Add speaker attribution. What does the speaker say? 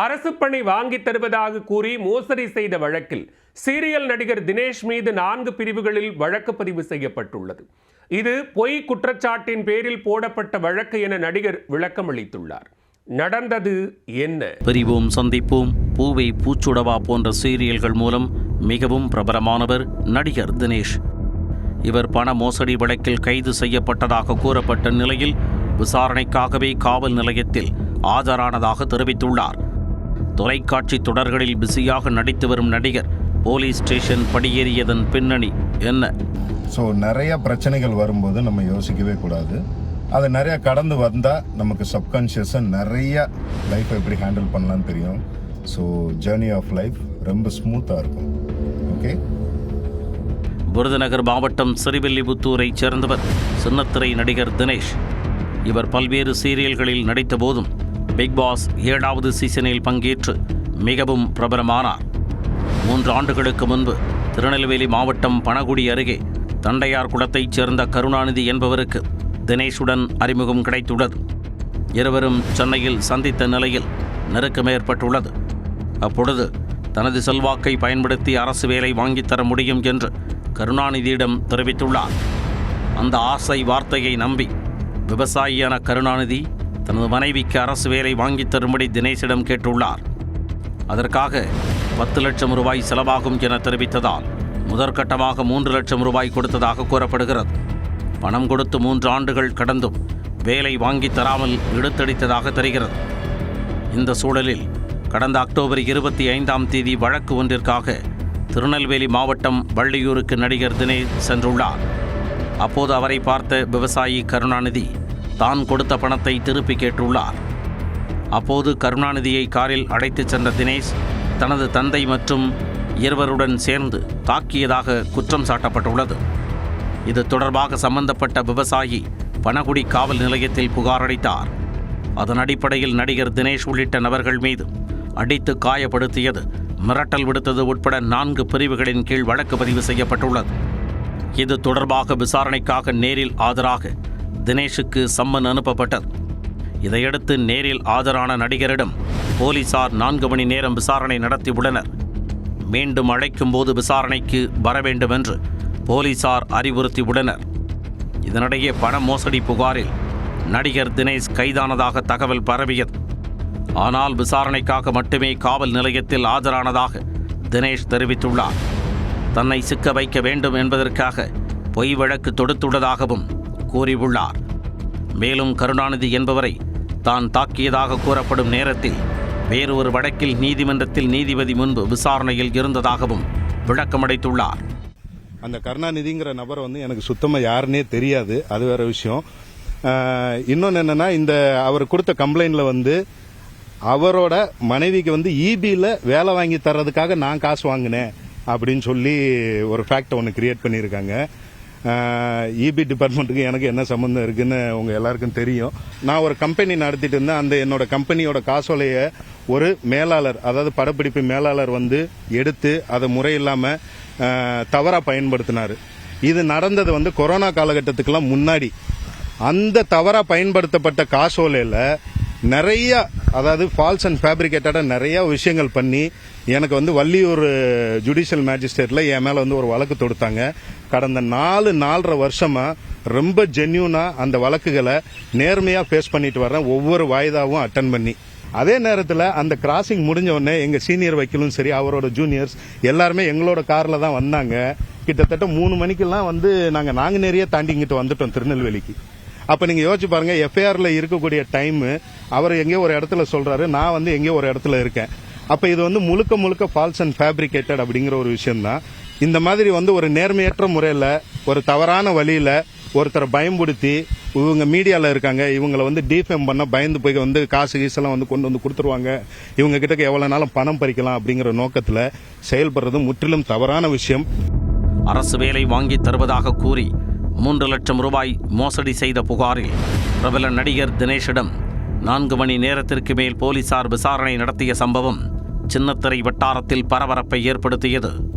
Speaker 1: அரசு பணி வாங்கித் தருவதாக கூறி மோசடி செய்த வழக்கில் சீரியல் நடிகர் தினேஷ் மீது நான்கு பிரிவுகளில் வழக்கு பதிவு செய்யப்பட்டுள்ளது. இது பொய் குற்றச்சாட்டின் பேரில் போடப்பட்ட வழக்கு என நடிகர் விளக்கமளித்துள்ளார் நடந்தது என்ன?
Speaker 2: பிரிவோம் சந்திப்போம். பூவை பூச்சுடவா போன்ற சீரியல்கள் மூலம் மிகவும் பிரபலமானவர் நடிகர் தினேஷ். இவர் பண மோசடி வழக்கில் கைது செய்யப்பட்டதாக கூறப்பட்ட நிலையில் விசாரணைக்காகவே காவல் நிலையத்தில் ஆஜரானதாக தெரிவித்துள்ளார். தொலைக்காட்சி தொடர்களில் பிஸியாக நடித்து வரும் நடிகர் போலீஸ் ஸ்டேஷன் படியேறியதன் பின்னணி என்ன?
Speaker 3: ஸோ நிறைய பிரச்சனைகள் வரும்போது நம்ம யோசிக்கவே கூடாது. அது நிறைய கடந்து வந்தால் நமக்கு சப்கான்ஷியஸாக நிறைய லைஃப்பை எப்படி ஹேண்டில் பண்ணலாம்னு தெரியும். ஸோ ஜேர்னி ஆஃப் லைஃப் ரொம்ப ஸ்மூத்தாக இருக்கும். ஓகே
Speaker 2: விருதுநகர் மாவட்டம் சிறுவில்லிபுத்தூரைச் சேர்ந்தவர் சின்னத்திரை நடிகர் தினேஷ். இவர் பல்வேறு சீரியல்களில் நடித்த போதும் பிக் பாஸ் ஏழாவது சீசனில் பங்கேற்று மிகவும் பிரபலமானார். மூன்று ஆண்டுகளுக்கு முன்பு திருநெல்வேலி மாவட்டம் பணகுடி அருகே தண்டையார் குளத்தைச் சேர்ந்த கருணாநிதி என்பவருக்கு தினேஷுடன் அறிமுகம் கிடைத்துள்ளது. இருவரும் சென்னையில் சந்தித்த நிலையில் நெருக்கம் ஏற்பட்டுள்ளது. அப்பொழுது தனது செல்வாக்கை பயன்படுத்தி அரசு வேலை வாங்கித் தர முடியும் என்று கருணாநிதியிடம் தெரிவித்துள்ளார். அந்த ஆசை வார்த்தையை நம்பி விவசாயியான கருணாநிதி தனது மனைவிக்கு அரசு வேலை வாங்கித் தரும்படி தினேஷிடம் கேட்டுள்ளார். அதற்காக பத்து லட்சம் ரூபாய் செலவாகும் என தெரிவித்ததால் முதற்கட்டமாக மூன்று லட்சம் ரூபாய் கொடுத்ததாக கூறப்படுகிறது. பணம் கொடுத்து மூன்று ஆண்டுகள் கடந்தும் வேலை வாங்கித் தராமல் இழுத்தடித்ததாக தெரிகிறது. இந்த சூழலில் கடந்த அக்டோபர் இருபத்தி ஐந்தாம் தேதி வழக்கு ஒன்றிற்காக திருநெல்வேலி மாவட்டம் வள்ளியூருக்கு நடிகர் தினேஷ் சென்றுள்ளார். அப்போது அவரை பார்த்த விவசாயி கருணாநிதி தான் கொடுத்த பணத்தை திருப்பி கேட்டுள்ளார். அப்போது கருணாநிதியை காரில் அழைத்துச் சென்ற தினேஷ் தனது தந்தை மற்றும் இருவருடன் சேர்ந்து தாக்கியதாக குற்றம் சாட்டப்பட்டுள்ளது. இது தொடர்பாக சம்பந்தப்பட்ட விவசாயி பனகுடி காவல் நிலையத்தில் புகார் அளித்தார். அதன் அடிப்படையில் நடிகர் தினேஷ் உள்ளிட்ட நபர்கள் மீது அடித்து காயப்படுத்தியது மிரட்டல் விடுத்தது உட்பட நான்கு பிரிவுகளின் கீழ் வழக்கு பதிவு செய்யப்பட்டுள்ளது. இது தொடர்பாக விசாரணைக்காக நேரில் ஆஜராக தினேஷுக்கு சம்மன் அனுப்பப்பட்டது. இதையடுத்து நேரில் ஆஜரான நடிகரிடம் போலீசார் நான்கு மணி நேரம் விசாரணை நடத்தியுள்ளனர் மீண்டும் அழைக்கும் போது விசாரணைக்கு வர வேண்டும் என்று போலீசார் அறிவுறுத்தியுள்ளனர் இதனிடையே பண மோசடி புகாரில் நடிகர் தினேஷ் கைதானதாக தகவல் பரவியது. ஆனால் விசாரணைக்காக மட்டுமே காவல் நிலையத்தில் ஆஜரானதாக தினேஷ் தெரிவித்துள்ளார். தன்னை சிக்க வைக்க வேண்டும் என்பதற்காக பொய் வழக்கு தொடுத்துள்ளதாகவும் கூறியுள்ளார். மேலும் கருணாநிதி என்பவரை தான் தாக்கியதாக கூறப்படும் நேரத்தில் வேறொரு வழக்கில் நீதிமன்றத்தில் நீதிபதி முன்பு விசாரணையில் இருந்ததாகவும் விளக்கமடைத்துள்ளார்
Speaker 3: அந்த கருணாநிதிங்கிற நபர் வந்து எனக்கு சுத்தமாக யாருன்னே தெரியாது. அது வேற விஷயம். இன்னொன்று என்னன்னா இந்த அவர் கொடுத்த கம்ப்ளைண்ட்ல வந்து அவரோட மனைவிக்கு வந்து இபியில் வேலை வாங்கி தர்றதுக்காக நான் காசு வாங்கினேன் அப்படின்னு சொல்லி ஒரு ஃபேக்ட் ஒன்று கிரியேட் பண்ணியிருக்காங்க. இபி டிபார்ட்மெண்ட்டுக்கு எனக்கு என்ன சம்மந்தம் இருக்குன்னு உங்க எல்லாருக்கும் தெரியும். நான் ஒரு கம்பெனி நடத்திட்டு இருந்தேன். அந்த என்னோட கம்பெனியோட காசோலைய ஒரு மேலாளர் அதாவது படப்பிடிப்பு மேலாளர் வந்து எடுத்து அதை முறையில்லாம தவறா பயன்படுத்தினார். இது நடந்தது வந்து கொரோனா காலகட்டத்துக்கெல்லாம் முன்னாடி. அந்த தவறா பயன்படுத்தப்பட்ட காசோலையில் நிறைய அதாவது ஃபால்ஸ் அண்ட் ஃபேப்ரிகேட்டடாக நிறைய விஷயங்கள் பண்ணி எனக்கு வந்து வள்ளியூர் ஜுடிஷியல் மேஜிஸ்ட்ரேட்ல என் மேல வந்து ஒரு வழக்கு தொடுத்தாங்க. கடந்த நாலு நாலரை வருஷமா ரொம்ப ஜென்யூனா அந்த வழக்குகளை நேர்மையா ஃபேஸ் பண்ணிட்டு வரேன் ஒவ்வொரு வாய்தாவும் அட்டன் பண்ணி. அதே நேரத்தில் அந்த கிராசிங் முடிஞ்ச உடனே எங்கள் சீனியர் வைக்கலும் சரி அவரோட ஜூனியர்ஸ் எல்லாருமே எங்களோட காரில் தான் வந்தாங்க. கிட்டத்தட்ட மூணு மணிக்கெல்லாம் வந்து நாங்க நாங்குநேரியே தாண்டிங்கிட்டு வந்துட்டோம் திருநெல்வேலிக்கு. அப்ப நீங்க யோசிச்சு பாருங்க எஃப்ஐஆர்ல இருக்கக்கூடிய டைம் அவர் எங்கேயோ ஒரு இடத்துல சொல்றாரு நான் வந்து எங்கேயோ ஒரு இடத்துல இருக்கேன். அப்ப இது வந்து முழுக்க முழுக்க ஃபால்ஸ் அண்ட் ஃபேப்ரிகேட்டட் அப்படிங்கிற ஒரு விஷயம் தான் இந்த மாதிரி வந்து ஒரு நேர்மையற்ற முறையில ஒரு தவறான வழியில ஒருத்தரை பயன்படுத்தி இவங்க மீடியாவில் இருக்காங்க இவங்களை வந்து டிஃபேம் பண்ண பயந்து போய் வந்து காசு கீசெல்லாம் வந்து கொண்டு வந்து கொடுத்துருவாங்க. இவங்க கிட்டக்கு எவ்வளோ நாளும் பணம் பறிக்கலாம் அப்படிங்கிற நோக்கத்தில் செயல்படுறது முற்றிலும் தவறான விஷயம்.
Speaker 2: அரசு வேலை வாங்கித் தருவதாக கூறி மூன்று லட்சம் ரூபாய் மோசடி செய்த புகாரில் பிரபல நடிகர் தினேஷிடம் நான்கு மணி நேரத்திற்கு மேல் போலீசார் விசாரணை நடத்திய சம்பவம் சின்னத்திரை வட்டாரத்தில் பரபரப்பை ஏற்படுத்தியது.